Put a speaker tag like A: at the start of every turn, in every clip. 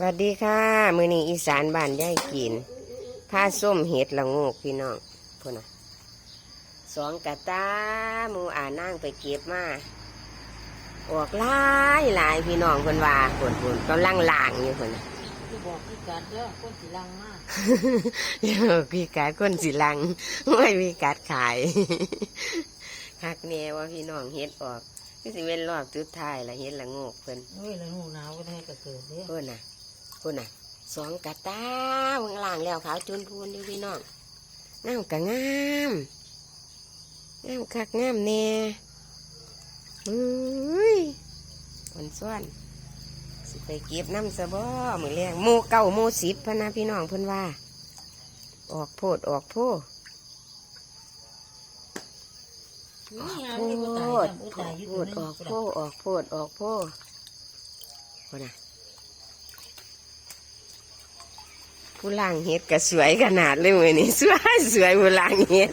A: สวัสดีค่ะ มือนี้อีสานบ้านย่ายกินผ้าส้มเห็ดละโงกพี่น้องพุ่นน่ะสองกะตาหมูอ่านั่งไปเก็บมาออกหลายหลายพี่น้องคนว่าผลผลกำลังล่างอยู่คนน่ะ
B: คือบอกพี่กัดเด้อคนสีลังมาก
A: เดี๋ยวพี่กัดคนสิลังไม่พี่กัดขายหักแน่ว่าพี่น้องเฮ็ดออกคือสิเป็นรอบจุดท้ายละเฮ็ดละโงกเพิ่น
B: เฮ้ยแล้วหนูหนาวก็ได้ก็เกิดเด้อ
A: พูดน่ะ พูดน่ะสองกะตาเมืองล่างแล้วขาวจุนพูนดูพี่น้องงามกะงามงามคักงามแน่เฮ้ยอ่อนซ้อนสิไปเก็บน้ำสะบ่มือแรงหมูเก้าหมูสิบพนะพี่น้องเพิ่นว่า ออกโพดออกโพด
B: ออก
A: โพดออกโพดออกโพดออกโพดพูดน่ะ ผู้ล่างเฮ็ดก็สวยขนาดเลยเมือนี้สวยสวยผู้ล่างเฮ็ด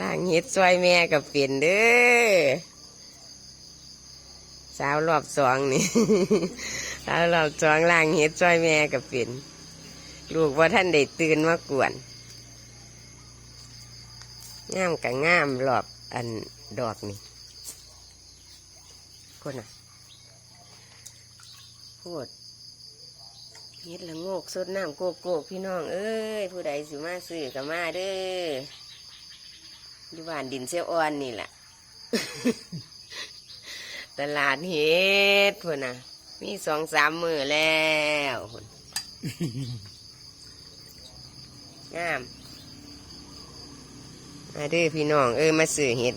A: ล่างเฮ็ดสวยแม่ก็เป็นเด้อสาวรอบสองนี่สาวรอบสองล่างเฮ็ดสวยแม่ก็เป็นลูกว่าท่านได้ตื่นมากวนงามกับงามรอบอันดอกนี่คนน่ะพูด เฮ็ดละโงกสดน้ำโกโก้พี่น้อง เอ้ย ผู้ใดสิมาซื้อก็มาเด้ออยู่บ้านดินเสียอ่อนนี่แหละตลาดเฮ็ดพุ่นน่ะมีสองสามมือแล้วพุ่นงามมาเด้อพี่น้อง เอ้ยมาซื้อเฮ็ด